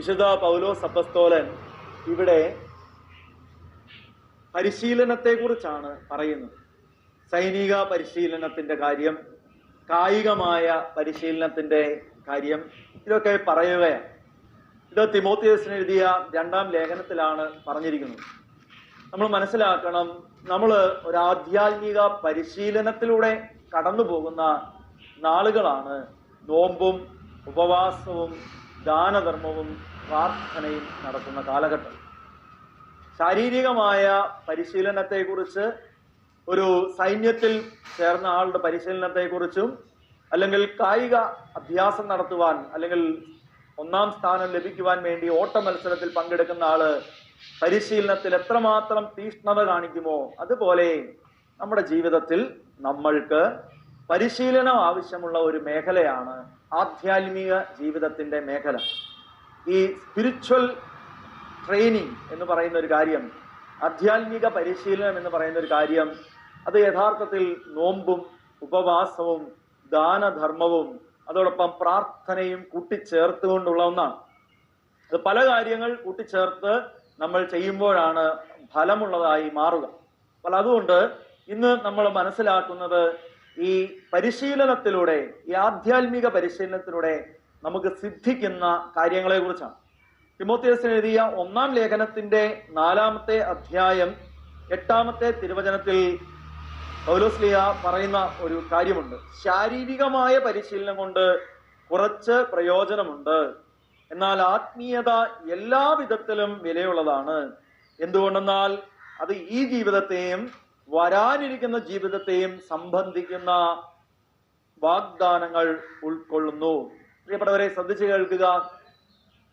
വിശുദ്ധ പൗലോ സപ്പസ്തോലൻ ഇവിടെ പരിശീലനത്തെക്കുറിച്ചാണ് പറയുന്നത്. സൈനിക പരിശീലനത്തിന്റെ കാര്യം കായികമായ പരിശീലനത്തിന്റെ കാര്യം ഇതൊക്കെ പറയുകയാണ്. ഇത് തിമോത്തിയസിന് എഴുതിയ രണ്ടാം ലേഖനത്തിലാണ് പറഞ്ഞിരിക്കുന്നത്. നമ്മൾ മനസ്സിലാക്കണം നമ്മൾ ഒരു ആധ്യാത്മിക പരിശീലനത്തിലൂടെ കടന്നു പോകുന്ന നാളുകളാണ് നോമ്പും ഉപവാസവും ദാനധർമ്മവും പ്രാർത്ഥനയും നടക്കുന്ന കാലഘട്ടം. ശാരീരികമായ പരിശീലനത്തെക്കുറിച്ച് ഒരു സൈന്യത്തിൽ ചേർന്ന ആളുടെ പരിശീലനത്തെക്കുറിച്ചും അല്ലെങ്കിൽ കായിക അഭ്യാസം നടത്തുവാൻ അല്ലെങ്കിൽ ഒന്നാം സ്ഥാനം ലഭിക്കുവാൻ വേണ്ടി ഓട്ട മത്സരത്തിൽ പങ്കെടുക്കുന്ന ആൾ പരിശീലനത്തിൽ എത്രമാത്രം തീഷ്ണത കാണിക്കുമോ അതുപോലെ നമ്മുടെ ജീവിതത്തിൽ നമ്മൾക്ക് പരിശീലനം ആവശ്യമുള്ള ഒരു മേഖലയാണ് ആധ്യാത്മിക ജീവിതത്തിന്റെ മേഖല. ഈ സ്പിരിച്വൽ ട്രെയിനിങ് എന്ന് പറയുന്ന ഒരു കാര്യം ആധ്യാത്മിക പരിശീലനം എന്ന് പറയുന്ന ഒരു കാര്യം അത് യഥാർത്ഥത്തിൽ നോമ്പും ഉപവാസവും ദാനധർമ്മവും അതോടൊപ്പം പ്രാർത്ഥനയും കൂട്ടിച്ചേർത്തുകൊണ്ടുള്ള ഒന്നാണ്. അത് പല കാര്യങ്ങൾ കൂട്ടിച്ചേർത്ത് നമ്മൾ ചെയ്യുമ്പോഴാണ് ഫലമുള്ളതായി മാറുക. അപ്പോൾ അതുകൊണ്ട് ഇന്ന് നമ്മൾ മനസ്സിലാക്കുന്നത് ഈ പരിശീലനത്തിലൂടെ ഈ ആധ്യാത്മിക പരിശീലനത്തിലൂടെ നമുക്ക് സിദ്ധിക്കുന്ന കാര്യങ്ങളെ കുറിച്ചാണ് തിമോത്തിയസിന് എഴുതിയ ഒന്നാം ലേഖനത്തിന്റെ നാലാമത്തെ അധ്യായം എട്ടാമത്തെ തിരുവചനത്തിൽ പൗലോസ്ലിയ പറയുന്ന ഒരു കാര്യമുണ്ട്. ശാരീരികമായ പരിശീലനം കൊണ്ട് കുറച്ച് പ്രയോജനമുണ്ട്. എന്നാൽ ആത്മീയത എല്ലാ വിധത്തിലും വിലയുള്ളതാണ്. എന്തുകൊണ്ടെന്നാൽ അത് ഈ ജീവിതത്തെയും വരാനിരിക്കുന്ന ജീവിതത്തെയും സംബന്ധിക്കുന്ന വാഗ്ദാനങ്ങൾ ഉൾക്കൊള്ളുന്നു. പ്രിയപ്പെട്ടവരെ ശ്രദ്ധിച്ചു കേൾക്കുക.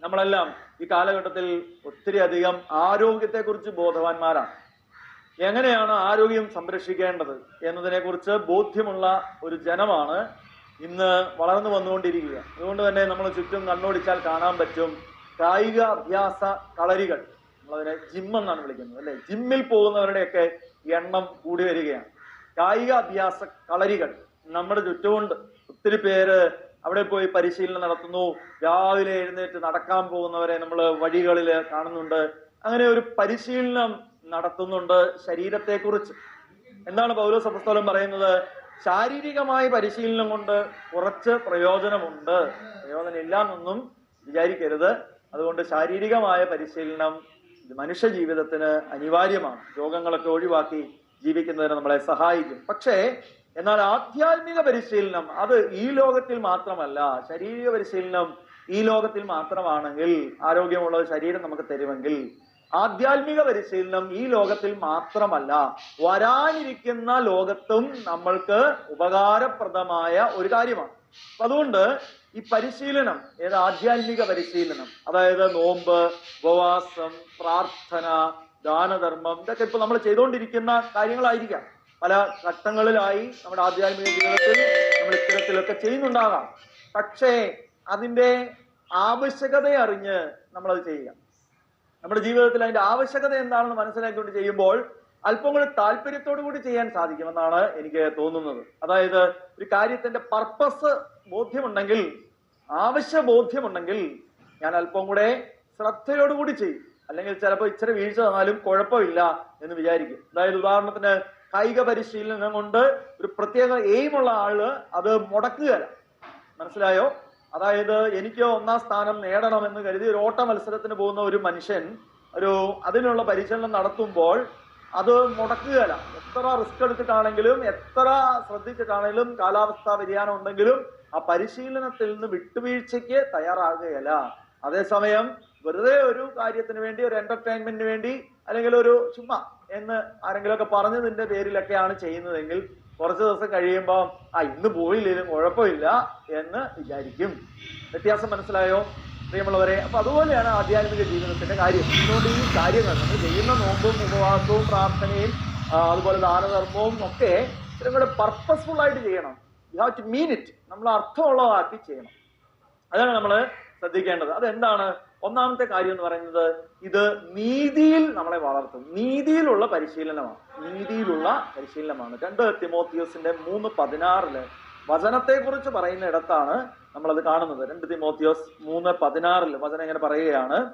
നമ്മളെല്ലാം ഈ കാലഘട്ടത്തിൽ ഒത്തിരി അധികം ആരോഗ്യത്തെക്കുറിച്ച് ബോധവാന്മാരാണ്. എങ്ങനെയാണ് ആരോഗ്യം സംരക്ഷിക്കേണ്ടത് എന്നതിനെക്കുറിച്ച് ബോധ്യമുള്ള ഒരു ജനമാണ് ഇന്ന് വളർന്നു വന്നുകൊണ്ടിരിക്കുക. അതുകൊണ്ട് തന്നെ നമ്മൾ ചുറ്റും കണ്ണോടിച്ചാൽ കാണാൻ പറ്റും കായിക അഭ്യാസ കളരികൾ. നമ്മളതിനെ ജിം എന്നാണ് വിളിക്കുന്നത് അല്ലെ? ജിമ്മിൽ പോകുന്നവരുടെയൊക്കെ എണ്ണം കൂടി വരികയാണ്. കായിക അഭ്യാസ കളരികൾ നമ്മുടെ ചുറ്റുമുണ്ട്. ഒത്തിരി പേര് അവിടെ പോയി പരിശീലനം നടത്തുന്നു. രാവിലെ എഴുന്നേറ്റ് നടക്കാൻ പോകുന്നവരെ നമ്മൾ വഴികളിൽ കാണുന്നുണ്ട്. അങ്ങനെ ഒരു പരിശീലനം നടത്തുന്നുണ്ട് ശരീരത്തെക്കുറിച്ച്. എന്താണ് പൗലോസ് അപ്പസ്തോലൻ പറയുന്നത്? ശാരീരികമായ പരിശീലനം കൊണ്ട് കുറച്ച് പ്രയോജനമുണ്ട്. പ്രയോജനം ഇല്ല എന്നൊന്നും വിചാരിക്കരുത്. അതുകൊണ്ട് ശാരീരികമായ പരിശീലനം മനുഷ്യ ജീവിതത്തിന് അനിവാര്യമാണ്. രോഗങ്ങളൊക്കെ ഒഴിവാക്കി ജീവിക്കുന്നതിന് നമ്മളെ സഹായിക്കും. പക്ഷേ എന്നാൽ ആധ്യാത്മിക പരിശീലനം അത് ഈ ലോകത്തിൽ മാത്രമല്ല ശാരീരിക പരിശീലനം ഈ ലോകത്തിൽ മാത്രമാണെങ്കിൽ ആരോഗ്യമുള്ള ശരീരം നമുക്ക് തരുമെങ്കിൽ ആധ്യാത്മിക പരിശീലനം ഈ ലോകത്തിൽ മാത്രമല്ല വരാനിരിക്കുന്ന ലോകത്തും നമ്മൾക്ക് ഉപകാരപ്രദമായ ഒരു കാര്യമാണ്. അപ്പൊ അതുകൊണ്ട് ഈ പരിശീലനം ഏത് ആധ്യാത്മിക പരിശീലനം അതായത് നോമ്പ് ഉപവാസം പ്രാർത്ഥന ദാനധർമ്മം ഇതൊക്കെ ഇപ്പൊ നമ്മൾ ചെയ്തുകൊണ്ടിരിക്കുന്ന കാര്യങ്ങളായിരിക്കാം. പല ഘട്ടങ്ങളിലായി നമ്മുടെ ആധ്യാത്മിക ജീവിതത്തിൽ നമ്മൾ ഇത്തരത്തിലൊക്കെ ചെയ്യുന്നുണ്ടാകാം. പക്ഷേ അതിന്റെ ആവശ്യകത അറിഞ്ഞ് നമ്മളത് ചെയ്യുക. നമ്മുടെ ജീവിതത്തിൽ അതിന്റെ ആവശ്യകത എന്താണെന്ന് മനസ്സിലാക്കിക്കൊണ്ട് ചെയ്യുമ്പോൾ അല്പം കൂടി താല്പര്യത്തോടു കൂടി ചെയ്യാൻ സാധിക്കുമെന്നാണ് എനിക്ക് തോന്നുന്നത്. അതായത് ഒരു കാര്യത്തിന്റെ പർപ്പസ് ബോധ്യമുണ്ടെങ്കിൽ ആവശ്യ ബോധ്യമുണ്ടെങ്കിൽ ഞാൻ അല്പം കൂടെ ശ്രദ്ധയോടുകൂടി ചെയ്യും. അല്ലെങ്കിൽ ചിലപ്പോൾ ഇച്ചിരി വീഴ്ച തന്നാലും കുഴപ്പമില്ല എന്ന് വിചാരിക്കും. അതായത് ഉദാഹരണത്തിന് കായിക പരിശീലനം കൊണ്ട് ഒരു പ്രത്യേക എയിമുള്ള ആൾ അത് മുടക്കുകയല്ല. മനസ്സിലായോ? അതായത് എനിക്ക് ഒന്നാം സ്ഥാനം നേടണമെന്ന് കരുതി ഒരു ഓട്ട മത്സരത്തിന് പോകുന്ന ഒരു മനുഷ്യൻ ഒരു അതിനുള്ള പരിശീലനം നടത്തുമ്പോൾ അത് മുടക്കുകയല്ല. എത്ര റിസ്ക് എടുത്തിട്ടാണെങ്കിലും എത്ര ശ്രദ്ധിച്ചിട്ടാണെങ്കിലും കാലാവസ്ഥാ വ്യതിയാനം ഉണ്ടെങ്കിലും ആ പരിശീലനത്തിൽ നിന്ന് വിട്ടുവീഴ്ചയ്ക്ക് തയ്യാറാകുകയല്ല. അതേസമയം വെറുതെ ഒരു കാര്യത്തിന് വേണ്ടി ഒരു എന്റർടൈൻമെന്റിന് വേണ്ടി അല്ലെങ്കിൽ ഒരു ചുമ്മാ എന്ന് ആരെങ്കിലുമൊക്കെ പറഞ്ഞതിന്റെ പേരിലൊക്കെയാണ് ചെയ്യുന്നതെങ്കിൽ കുറച്ച് ദിവസം കഴിയുമ്പോൾ ആ ഇന്ന് പോയില്ലെങ്കിലും കുഴപ്പമില്ല എന്ന് വിചാരിക്കും. വ്യത്യാസം മനസ്സിലായോ? പ്രിയമുള്ളവരെ അപ്പൊ അതുപോലെയാണ് ആധ്യാത്മിക ജീവിതത്തിന്റെ കാര്യം. അതുകൊണ്ട് ഈ കാര്യങ്ങൾ നമ്മൾ ചെയ്യുന്ന നോമ്പും ഉപവാസവും പ്രാർത്ഥനയും അതുപോലെ ദാനധർമ്മവും ഒക്കെ ഇത്രയും കൂടെ പർപ്പസ്ഫുൾ ആയിട്ട് ചെയ്യണം. You have to mean it നമ്മൾ അർത്ഥമുള്ളതാക്കി ചെയ്യണം. അതാണ് നമ്മൾ ശ്രദ്ധിക്കേണ്ടത്. അതെന്താണ്? ഒന്നാമത്തെ കാര്യം എന്ന് പറയുന്നത് ഇത് നീതിയിൽ നമ്മളെ വളർത്തും. നീതിയിലുള്ള പരിശീലനമാണ്. നീതിയിലുള്ള പരിശീലനമാണ്. രണ്ട് തിമോത്തിയോസിന്റെ മൂന്ന് പതിനാറിൽ വചനത്തെ കുറിച്ച് പറയുന്ന ഇടത്താണ് നമ്മളത് കാണുന്നത്. രണ്ട് തിമോത്തിയോസ് മൂന്ന് പതിനാറിൽ വചനം ഇങ്ങനെ പറയുകയാണ്.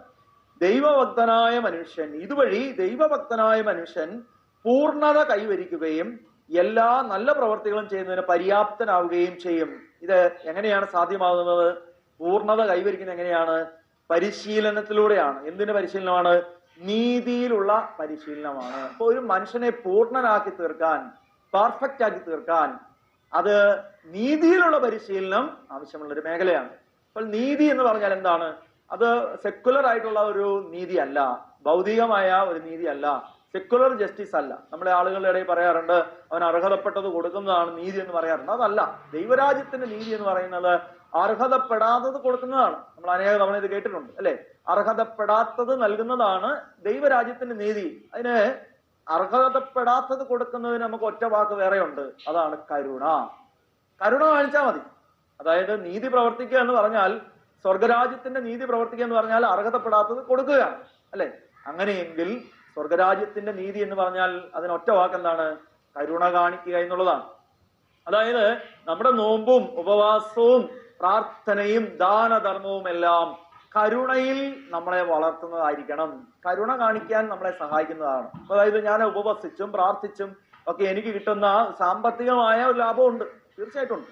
ദൈവഭക്തനായ മനുഷ്യൻ ഇതുവഴി ദൈവഭക്തനായ മനുഷ്യൻ പൂർണത കൈവരിക്കുകയും എല്ലാ നല്ല പ്രവർത്തികളും ചെയ്യുന്നതിന് പര്യാപ്തനാവുകയും ചെയ്യും. ഇത് എങ്ങനെയാണ് സാധ്യമാകുന്നത്? പൂർണത കൈവരിക്കുന്നത് എങ്ങനെയാണ്? പരിശീലനത്തിലൂടെയാണ്. എന്തിന്റെ പരിശീലനമാണ്? നീതിയിലുള്ള പരിശീലനമാണ്. അപ്പോൾ ഒരു മനുഷ്യനെ പൂർണനാക്കി തീർക്കാൻ പെർഫെക്റ്റ് ആക്കി തീർക്കാൻ അത് നീതിയിലുള്ള പരിശീലനം ആവശ്യമുള്ള ഒരു മേഖലയാണ്. അപ്പോൾ നീതി എന്ന് പറഞ്ഞാൽ എന്താണ്? അത് സെക്കുലർ ആയിട്ടുള്ള ഒരു നീതി അല്ല ഭൗതികമായ ഒരു നീതി അല്ല സെക്കുലർ ജസ്റ്റിസ് അല്ല. നമ്മുടെ ആളുകളുടെ ഇടയിൽ പറയാറുണ്ട് അവൻ അർഹതപ്പെട്ടത് കൊടുക്കുന്നതാണ് നീതി എന്ന് പറയാറുണ്ട്. അതല്ല. ദൈവരാജ്യത്തിന്റെ നീതി എന്ന് പറയുന്നത് അർഹതപ്പെടാത്തത് കൊടുക്കുന്നതാണ്. നമ്മൾ അനേക തവണ ഇത് കേട്ടിട്ടുണ്ട് അല്ലെ? അർഹതപ്പെടാത്തത് നൽകുന്നതാണ് ദൈവരാജ്യത്തിന്റെ നീതി. അതിന് അർഹതപ്പെടാത്തത് കൊടുക്കുന്നതിന് നമുക്ക് ഒറ്റ വാക്ക് വേറെയുണ്ട്. അതാണ് കരുണ. കരുണ കാണിച്ചാൽ മതി. അതായത് നീതി പ്രവർത്തിക്കുക എന്ന് പറഞ്ഞാൽ സ്വർഗരാജ്യത്തിന്റെ നീതി പ്രവർത്തിക്കുക എന്ന് പറഞ്ഞാൽ അർഹതപ്പെടാത്തത് കൊടുക്കുകയാണ് അല്ലെ? അങ്ങനെയെങ്കിൽ സ്വർഗരാജ്യത്തിന്റെ നീതി എന്ന് പറഞ്ഞാൽ അതിന് ഒറ്റ വാക്ക് എന്താണ്? കരുണ കാണിക്കുക എന്നുള്ളതാണ്. അതായത് നമ്മുടെ നോമ്പും ഉപവാസവും പ്രാർത്ഥനയും ദാനധർമ്മവും എല്ലാം കരുണയിൽ നമ്മളെ വളർത്തുന്നതായിരിക്കണം. കരുണ കാണിക്കാൻ നമ്മളെ സഹായിക്കുന്നതാണ്. അതായത് ഞാൻ ഉപവസിച്ചും പ്രാർത്ഥിച്ചും ഒക്കെ എനിക്ക് കിട്ടുന്ന സാമ്പത്തികമായ ഒരു ലാഭമുണ്ട്. തീർച്ചയായിട്ടും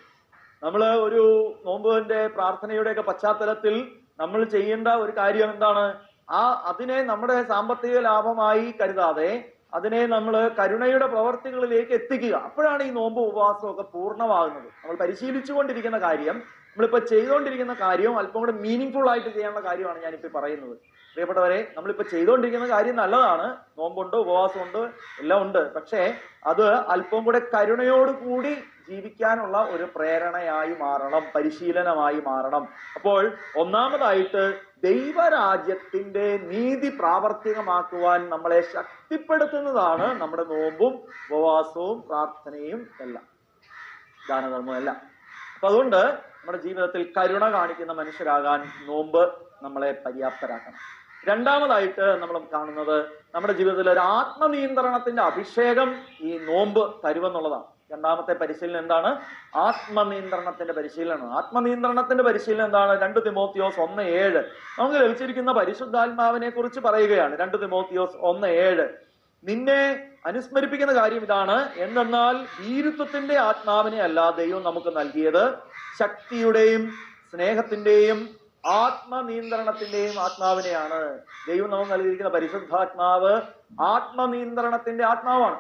നമ്മൾ ഒരു നോമ്പുവിന്റെ പ്രാർത്ഥനയുടെ ഒക്കെ പശ്ചാത്തലത്തിൽ നമ്മൾ ചെയ്യേണ്ട ഒരു കാര്യം എന്താണ്? ആ അതിനെ നമ്മുടെ സാമ്പത്തിക ലാഭമായി കരുതാതെ അതിനെ നമ്മൾ കരുണയുടെ പ്രവർത്തികളിലേക്ക് എത്തിക്കുക. അപ്പോഴാണ് ഈ നോമ്പ് ഉപവാസം ഒക്കെ പൂർണമാകുന്നത്. നമ്മൾ പരിശീലിച്ചുകൊണ്ടിരിക്കുന്ന കാര്യം നമ്മളിപ്പോ ചെയ്തുകൊണ്ടിരിക്കുന്ന കാര്യവും അല്പം കൂടെ മീനിങ് ഫുൾ ആയിട്ട് ചെയ്യാനുള്ള കാര്യമാണ് ഞാനിപ്പോ ഈ പറയുന്നത്. പ്രിയപ്പെട്ടവരെ നമ്മളിപ്പോ ചെയ്തുകൊണ്ടിരിക്കുന്ന കാര്യം നല്ലതാണ്. നോമ്പുണ്ട് ഉപവാസമുണ്ട് എല്ലാം ഉണ്ട്. പക്ഷേ അത് അല്പം കൂടെ കരുണയോട് കൂടി ജീവിക്കാനുള്ള ഒരു പ്രേരണയായി മാറണം പരിശീലനമായി മാറണം. അപ്പോൾ ഒന്നാമതായിട്ട് ദൈവരാജ്യത്തിന്റെ നീതി പ്രാവർത്തികമാക്കുവാൻ നമ്മളെ ശക്തിപ്പെടുത്തുന്നതാണ് നമ്മുടെ നോമ്പും ഉപവാസവും പ്രാർത്ഥനയും എല്ലാം. ദാനധർമ്മവും എല്ലാം. അപ്പൊ അതുകൊണ്ട് നമ്മുടെ ജീവിതത്തിൽ കരുണ കാണിക്കുന്ന മനുഷ്യരാകാൻ നോമ്പ് നമ്മളെ പര്യാപ്തരാക്കണം. രണ്ടാമതായിട്ട് നമ്മൾ കാണുന്നത് നമ്മുടെ ജീവിതത്തിൽ ഒരു ആത്മനിയന്ത്രണത്തിന്റെ അഭിഷേകം ഈ നോമ്പ് തരുമെന്നുള്ളതാണ്. രണ്ടാമത്തെ പരിശീലനം എന്താണ്? ആത്മനിയന്ത്രണത്തിന്റെ പരിശീലനം ആത്മനിയന്ത്രണത്തിന്റെ പരിശീലനം എന്താണ്? രണ്ട് തിമോത്തിയോസ് ഒന്ന് ഏഴ്. നമുക്ക് ലഭിച്ചിരിക്കുന്ന പരിശുദ്ധാത്മാവിനെ കുറിച്ച് പറയുകയാണ്. രണ്ട് തിമോത്തിയോസ് ഒന്ന് ഏഴ്. നിന്നെ അനുസ്മരിപ്പിക്കുന്ന കാര്യം ഇതാണ്. എന്തെന്നാൽ ഭീരുത്വത്തിന്റെ ആത്മാവിനെ അല്ല ദൈവം നമുക്ക് നൽകിയത്. ശക്തിയുടെയും സ്നേഹത്തിന്റെയും ആത്മനിയന്ത്രണത്തിന്റെയും ആത്മാവിനെയാണ് ദൈവം നമുക്ക് നൽകിയിരിക്കുന്ന പരിശുദ്ധാത്മാവ്. ആത്മനിയന്ത്രണത്തിന്റെ ആത്മാവാണ്.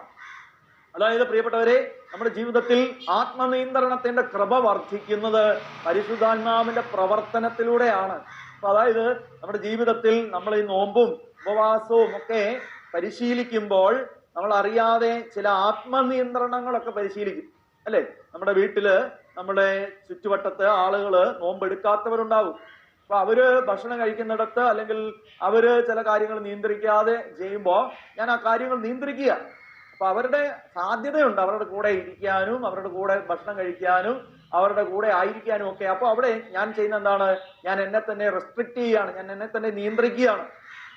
അതായത് പ്രിയപ്പെട്ടവരെ നമ്മുടെ ജീവിതത്തിൽ ആത്മനിയന്ത്രണത്തിന്റെ കൃപ വർദ്ധിക്കുന്നത് പരിശുദ്ധാത്മാവിന്റെ പ്രവർത്തനത്തിലൂടെയാണ്. അതായത് നമ്മുടെ ജീവിതത്തിൽ നമ്മൾ ഈ നോമ്പും ഉപവാസവും ഒക്കെ പരിശീലിക്കുമ്പോൾ നമ്മൾ അറിയാതെ ചില ആത്മനിയന്ത്രണങ്ങളൊക്കെ പരിശീലിക്കും. അല്ലെ? നമ്മുടെ വീട്ടിൽ നമ്മുടെ ചുറ്റുവട്ടത്ത് ആളുകൾ നോമ്പെടുക്കാത്തവരുണ്ടാവും. അപ്പൊ അവർ ഭക്ഷണം കഴിക്കുന്നിടത്ത് അല്ലെങ്കിൽ അവർ ചില കാര്യങ്ങൾ നിയന്ത്രിക്കാതെ ചെയ്യുമ്പോ ഞാൻ ആ കാര്യങ്ങൾ നിയന്ത്രിക്കുക. അപ്പൊ അവരുടെ സാധ്യതയുണ്ട്. അവരുടെ കൂടെ ഇരിക്കാനും അവരുടെ കൂടെ ഭക്ഷണം കഴിക്കാനും അവരുടെ കൂടെ ആയിരിക്കാനും ഒക്കെ. അപ്പൊ അവിടെ ഞാൻ ചെയ്യുന്ന എന്താണ്? ഞാൻ എന്നെ തന്നെ റെസ്ട്രിക്ട് ചെയ്യുകയാണ് ഞാൻ എന്നെ തന്നെ നിയന്ത്രിക്കുകയാണ്.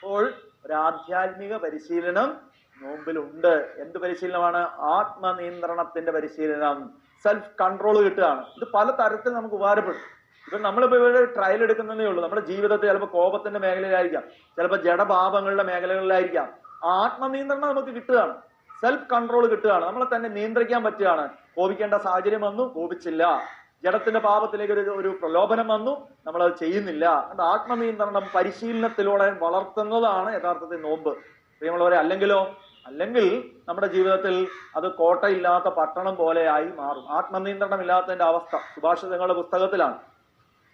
അപ്പോൾ ഒരു ആധ്യാത്മിക പരിശീലനം നോമ്പിലുണ്ട്. എന്ത് പരിശീലനമാണ്? ആത്മനിയന്ത്രണത്തിന്റെ പരിശീലനം. സെൽഫ് കൺട്രോൾ കിട്ടുകയാണ്. ഇത് പല തരത്തിൽ നമുക്ക് ഉപകാരപ്പെടും. ഇപ്പൊ നമ്മളിപ്പോ ഇവിടെ ട്രയൽ എടുക്കുന്നതേ ഉള്ളൂ. നമ്മുടെ ജീവിതത്തിൽ ചിലപ്പോൾ കോപത്തിന്റെ മേഖലയിലായിരിക്കാം. ചിലപ്പോൾ ജഡഭാവങ്ങളുടെ മേഖലകളിലായിരിക്കാം. ആത്മനിയന്ത്രണം നമുക്ക് കിട്ടുകയാണ്. സെൽഫ് കൺട്രോൾ കിട്ടുകയാണ്. നമ്മളെ തന്നെ നിയന്ത്രിക്കാൻ പറ്റുകയാണ്. കോപിക്കേണ്ട സാഹചര്യം വന്നു കോപിച്ചില്ല. ജഡത്തിന്റെ പാപത്തിലേക്ക് ഒരു ഒരു പ്രലോഭനം വന്നു. നമ്മൾ അത് ചെയ്യുന്നില്ല. അത് ആത്മനിയന്ത്രണം പരിശീലനത്തിലൂടെ വളർത്തുന്നതാണ് യഥാർത്ഥത്തിൽ നോമ്പ്. പ്രിയമുള്ളവരെ അല്ലെങ്കിലോ അല്ലെങ്കിൽ നമ്മുടെ ജീവിതത്തിൽ അത് കോട്ടയില്ലാത്ത പട്ടണം പോലെയായി മാറും. ആത്മനിയന്ത്രണം ഇല്ലാത്തതിന്റെ അവസ്ഥ സുഭാഷിതങ്ങളുടെ പുസ്തകത്തിലാണ്.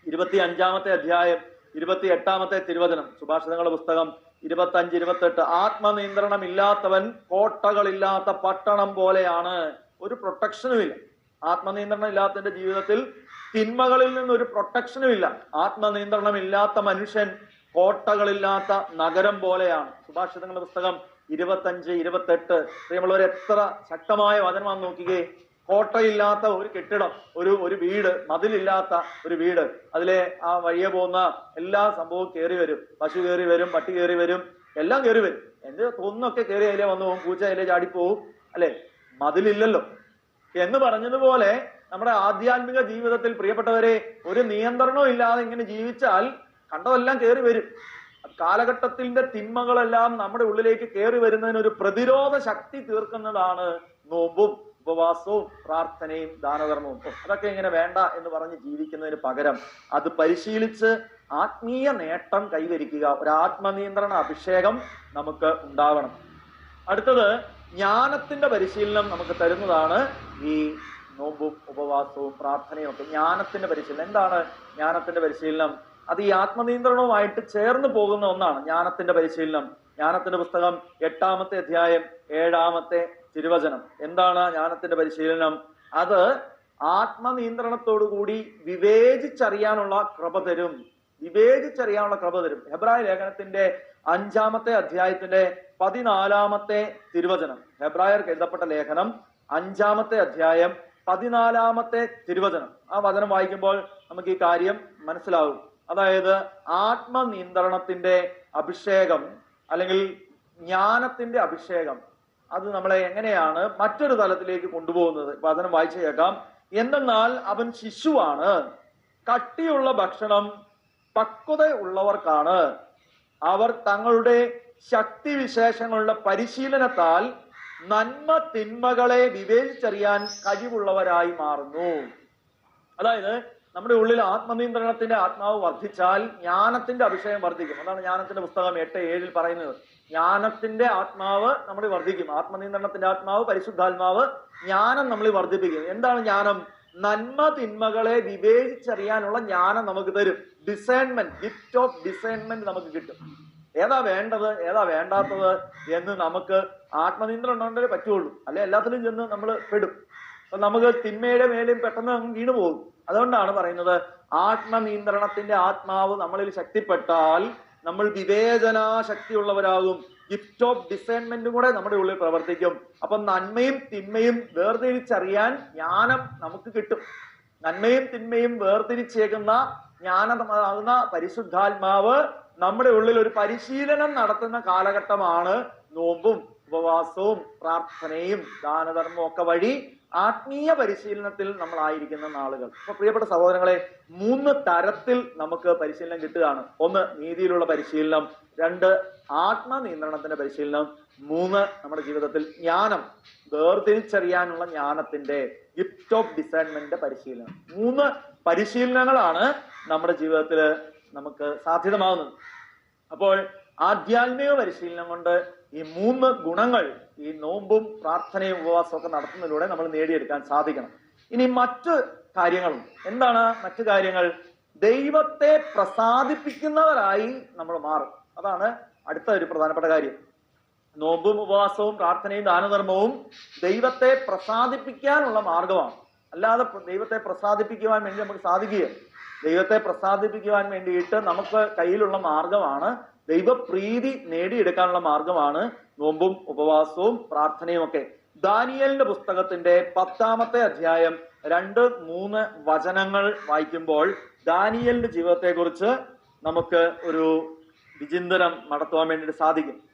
ഇരുപത്തി അഞ്ചാമത്തെ അധ്യായം ഇരുപത്തി എട്ടാമത്തെ തിരുവചനം സുഭാഷിതങ്ങളുടെ പുസ്തകം ഇരുപത്തി അഞ്ച് ഇരുപത്തെട്ട് ആത്മനിയന്ത്രണം ഇല്ലാത്തവൻ കോട്ടകളില്ലാത്ത പട്ടണം പോലെയാണ്. ഒരു പ്രൊട്ടക്ഷനും ഇല്ല ആത്മനിയന്ത്രണം ഇല്ലാത്തതിന്റെ ജീവിതത്തിൽ തിന്മകളിൽ നിന്ന് ഒരു പ്രൊട്ടക്ഷനും ഇല്ല. ആത്മനിയന്ത്രണം ഇല്ലാത്ത മനുഷ്യൻ കോട്ടകളില്ലാത്ത നഗരം പോലെയാണ്. സുഭാഷിതങ്ങളുടെ പുസ്തകം ഇരുപത്തഞ്ച് ഇരുപത്തെട്ട്. പ്രിയമുള്ളവർ എത്ര ശക്തമായ വചനമാണെന്ന് നോക്കുകയെ കോട്ടയില്ലാത്ത ഒരു കെട്ടിടം ഒരു ഒരു വീട് മതിലില്ലാത്ത ഒരു വീട്. അതിലെ ആ വഴിയെ പോകുന്ന എല്ലാ സംഭവവും കയറി വരും. പശു കയറി വരും പട്ടി കയറി വരും എല്ലാം കയറി വരും. എന്ത് തൊന്നൊക്കെ കയറി അതിലെ വന്നു പോകും പൂച്ച അതിലെ ചാടിപ്പോവും അല്ലെ? മതിലില്ലല്ലോ. എന്ന് പറഞ്ഞതുപോലെ നമ്മുടെ ആധ്യാത്മിക ജീവിതത്തിൽ പ്രിയപ്പെട്ടവരെ ഒരു നിയന്ത്രണവും ഇല്ലാതെ ഇങ്ങനെ ജീവിച്ചാൽ കണ്ടതെല്ലാം കയറി വരും. കാലഘട്ടത്തിന്റെ തിന്മകളെല്ലാം നമ്മുടെ ഉള്ളിലേക്ക് കയറി വരുന്നതിന് ഒരു പ്രതിരോധ ശക്തി തീർക്കുന്നതാണ് നോമ്പും ഉപവാസവും പ്രാർത്ഥനയും ദാനധർമ്മവും. അതൊക്കെ ഇങ്ങനെ വേണ്ട എന്ന് പറഞ്ഞ് ജീവിക്കുന്നതിന് പകരം അത് പരിശീലിച്ച് ആത്മീയ നേട്ടം കൈവരിക്കുക ഒരു ആത്മനിയന്ത്രണ അഭിഷേകം നമുക്ക് ഉണ്ടാവണം. അടുത്തത് ജ്ഞാനത്തിന്റെ പരിശീലനം നമുക്ക് തരുന്നതാണ് ഈ നോമ്പും ഉപവാസവും പ്രാർത്ഥനയും ഒക്കെ ജ്ഞാനത്തിന്റെ പരിശീലനം. എന്താണ് ജ്ഞാനത്തിന്റെ പരിശീലനം? അത് ഈ ആത്മനിയന്ത്രണവുമായിട്ട് ചേർന്ന് പോകുന്ന ഒന്നാണ് ജ്ഞാനത്തിന്റെ പരിശീലനം. ജ്ഞാനത്തിന്റെ പുസ്തകം എട്ടാമത്തെ അധ്യായം ഏഴാമത്തെ തിരുവചനം. എന്താണ് ജ്ഞാനത്തിന്റെ പരിശീലനം? അത് ആത്മനിയന്ത്രണത്തോടു കൂടി വിവേചിച്ചറിയാനുള്ള കൃപ തരും. വിവേചിച്ചറിയാനുള്ള കൃപ തരും. ഹെബ്രായ ലേഖനത്തിന്റെ അഞ്ചാമത്തെ അധ്യായത്തിന്റെ പതിനാലാമത്തെ തിരുവചനം. ഹെബ്രായർക്ക് എഴുതപ്പെട്ട ലേഖനം അഞ്ചാമത്തെ അധ്യായം പതിനാലാമത്തെ തിരുവചനം. ആ വചനം വായിക്കുമ്പോൾ നമുക്ക് ഈ കാര്യം മനസ്സിലാവും. അതായത് ആത്മനിയന്ത്രണത്തിന്റെ അഭിഷേകം അല്ലെങ്കിൽ ജ്ഞാനത്തിന്റെ അഭിഷേകം അത് നമ്മളെ എങ്ങനെയാണ് മറ്റൊരു തലത്തിലേക്ക് കൊണ്ടുപോകുന്നത്? വചനം വായിച്ചു കേൾക്കാം. എന്തെന്നാൽ അവൻ ശിശുവാണ് കട്ടിയുള്ള ഭക്ഷണം പക്വത ഉള്ളവർക്കാണ് അവർ തങ്ങളുടെ ശക്തി വിശേഷങ്ങളുടെ പരിശീലനത്താൽ നന്മ തിന്മകളെ വിവേചിച്ചറിയാൻ കഴിവുള്ളവരായി മാറുന്നു. അതായത് നമ്മുടെ ഉള്ളിൽ ആത്മനിയന്ത്രണത്തിന്റെ ആത്മാവ് വർദ്ധിച്ചാൽ ജ്ഞാനത്തിന്റെ അഭിഷേകം വർദ്ധിക്കും. അതാണ് ജ്ഞാനത്തിന്റെ പുസ്തകം എട്ട് ഏഴിൽ പറയുന്നത്. ജ്ഞാനത്തിന്റെ ആത്മാവ് നമ്മൾ വർദ്ധിക്കും. ആത്മനിയന്ത്രണത്തിന്റെ ആത്മാവ് പരിശുദ്ധാത്മാവ് ജ്ഞാനം നമ്മൾ വർദ്ധിപ്പിക്കും. എന്താണ് ജ്ഞാനം? നന്മ തിന്മകളെ വിവേചിച്ചറിയാനുള്ള ജ്ഞാനം നമുക്ക് തരും. ഡിസൈൻമെന്റ് ഗിഫ്റ്റ് ഓഫ് ഡിസൈൻമെന്റ് നമുക്ക് കിട്ടും. ഏതാ വേണ്ടത് ഏതാ വേണ്ടാത്തത് എന്ന് നമുക്ക് ആത്മനിയന്ത്രണം ഉണ്ടെങ്കിലേ പറ്റുള്ളൂ. അല്ലെ? എല്ലാത്തിലും ചെന്ന് നമ്മൾ പെടും. അപ്പൊ നമുക്ക് തിന്മയുടെ മേലും പെട്ടെന്ന് വീണു പോകും. അതുകൊണ്ടാണ് പറയുന്നത് ആത്മനിയന്ത്രണത്തിന്റെ ആത്മാവ് നമ്മളിൽ ശക്തിപ്പെട്ടാൽ നമ്മൾ വിവേചനാശക്തി ശക്തിയുള്ളവരാകും ഗിഫ്റ്റ് ഓഫ് ഡിസൈൻമെന്റും കൂടെ നമ്മുടെ ഉള്ളിൽ പ്രവർത്തിക്കും. അപ്പൊ നന്മയും തിന്മയും വേർതിരിച്ചറിയാൻ ജ്ഞാനം നമുക്ക് കിട്ടും. നന്മയും തിന്മയും വേർതിരിച്ചേക്കുന്ന ജ്ഞാനമാകുന്ന പരിശുദ്ധാത്മാവ് നമ്മുടെ ഉള്ളിൽ ഒരു പരിശീലനം നടത്തുന്ന കാലഘട്ടമാണ് നോമ്പും ഉപവാസവും പ്രാർത്ഥനയും ദാനധർമ്മവും ഒക്കെ വഴി ആത്മീയ പരിശീലനത്തിൽ നമ്മളായിരിക്കുന്ന നാളുകൾ. അപ്പൊ പ്രിയപ്പെട്ട സഹോദരങ്ങളെ മൂന്ന് തരത്തിൽ നമുക്ക് പരിശീലനം കിട്ടുകയാണ്. ഒന്ന് നീതിയിലുള്ള പരിശീലനം. രണ്ട് ആത്മനിയന്ത്രണത്തിന്റെ പരിശീലനം. മൂന്ന് നമ്മുടെ ജീവിതത്തിൽ ജ്ഞാനം വേർതിരിച്ചറിയാനുള്ള ജ്ഞാനത്തിന്റെ ഗിഫ്റ്റ് ഓഫ് ഡിസൈൻമെന്റിന്റെ പരിശീലനം. മൂന്ന് പരിശീലനങ്ങളാണ് നമ്മുടെ ജീവിതത്തിൽ നമുക്ക് സാധ്യതമാകുന്നത് അപ്പോൾ ആധ്യാത്മിക പരിശീലനം കൊണ്ട് ഈ മൂന്ന് ഗുണങ്ങൾ ഈ നോമ്പും പ്രാർത്ഥനയും ഉപവാസവും ഒക്കെ നടത്തുന്നതിലൂടെ നമ്മൾ നേടിയെടുക്കാൻ സാധിക്കണം. ഇനി മറ്റ് കാര്യങ്ങളും. എന്താണ് മറ്റു കാര്യങ്ങൾ? ദൈവത്തെ പ്രസാദിപ്പിക്കുന്നവരായി നമ്മൾ മാറും. അതാണ് അടുത്ത ഒരു പ്രധാനപ്പെട്ട കാര്യം. നോമ്പും ഉപവാസവും പ്രാർത്ഥനയും ദാനധർമ്മവും ദൈവത്തെ പ്രസാദിപ്പിക്കാനുള്ള മാർഗമാണ്. അല്ലാതെ ദൈവത്തെ പ്രസാദിപ്പിക്കുവാൻ വേണ്ടി നമുക്ക് സാധിക്കുകയില്ല. ദൈവത്തെ പ്രസാദിപ്പിക്കുവാൻ വേണ്ടിയിട്ട് നമുക്ക് കയ്യിലുള്ള മാർഗമാണ് ദൈവപ്രീതി നേടിയെടുക്കാനുള്ള മാർഗമാണ് നോമ്പും ഉപവാസവും പ്രാർത്ഥനയും ഒക്കെ. ദാനിയലിന്റെ പുസ്തകത്തിന്റെ പത്താമത്തെ അധ്യായം രണ്ട് മൂന്ന് വചനങ്ങൾ വായിക്കുമ്പോൾ ദാനിയലിന്റെ ജീവിതത്തെക്കുറിച്ച് നമുക്ക് ഒരു വിചിന്തനം നടത്തുവാൻ വേണ്ടിയിട്ട് സാധിക്കും.